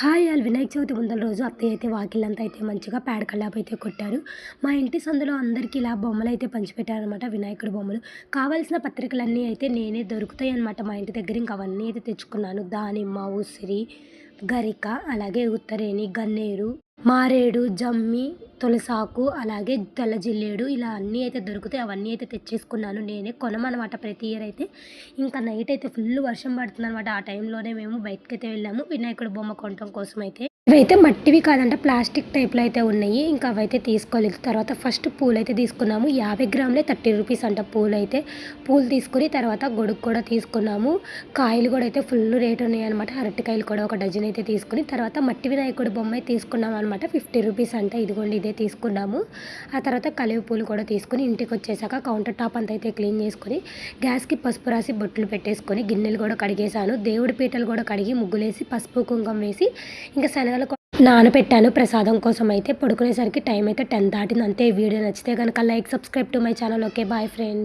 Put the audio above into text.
Hi వాళ్ళు వినాయక చవితి ముందల రోజు అత్తయ్య అయితే వాకిలంతా అయితే మంచిగా పేడ కల్లాపు అయితే కొట్టారు. మా ఇంటి సందులో అందరికీ ఇలా బొమ్మలు అయితే పంచిపెట్టారనమాట వినాయకుడి బొమ్మలు. కావాల్సిన పత్రికలన్నీ అయితే నేనే దొరుకుతాయి అనమాట మా ఇంటి దగ్గర. ఇంకా అవన్నీ అయితే తెచ్చుకున్నాను. దానిమ్మ ఉసిరి గరిక అలాగే ఉత్తరేణి గన్నేరు. మారేడు జమ్మి తులసాకు అలాగే తెల్లజిల్లేడు ఇలా అన్నీ అయితే దొరుకుతాయి. అవన్నీ అయితే తెచ్చేసుకున్నాను నేనే. కొనమనమాట ప్రతి ఇయర్ అయితే. ఇంకా నైట్ అయితే ఫుల్ వర్షం పడుతుంది అనమాట ఆ టైంలోనే మేము బయటకైతే వెళ్ళాము. వినాయకుడి బొమ్మ కొనటం కోసం అయితే ఇవైతే మట్టివి కాదంట ప్లాస్టిక్ టైప్లో అయితే ఉన్నాయి. ఇంకా అవైతే తీసుకోలేదు. తర్వాత ఫస్ట్ పూలు అయితే తీసుకున్నాము. యాభై గ్రాములే థర్టీ రూపీస్ అంట పూలు అయితే పూలు తీసుకుని తర్వాత గొడుగు కూడా తీసుకున్నాము. కాయలు కూడా అయితే ఫుల్ రేట్ ఉన్నాయి అనమాట అరటికాయలు కూడా ఒక డజన్ అయితే తీసుకుని తర్వాత మట్టి వినాయకుడి బొమ్మ తీసుకున్నాము తీసుకున్నాం అనమాట ఫిఫ్టీ రూపీస్ అంట. ఇదిగోండి ఇదే తీసుకున్నాము. ఆ తర్వాత కలివి పూలు కూడా తీసుకుని ఇంటికి వచ్చేసాక కౌంటర్ టాప్ అంతా అయితే క్లీన్ చేసుకొని గ్యాస్కి పసుపు రాసి బొట్లు పెట్టేసుకొని గిన్నెలు కూడా కడిగేసాను దేవుడి పీటలు కూడా కడిగి ముగ్గులేసి పసుపు కుంకుమ వేసి ఇంకా శనగ నానబెట్టాను ప్రసాదం కోసం అయితే పడుకునేసరికి టైం అయితే టెన్ దాటింది. అంతే వీడియో నచ్చితే కనుక like subscribe to my channel. Okay bye friends.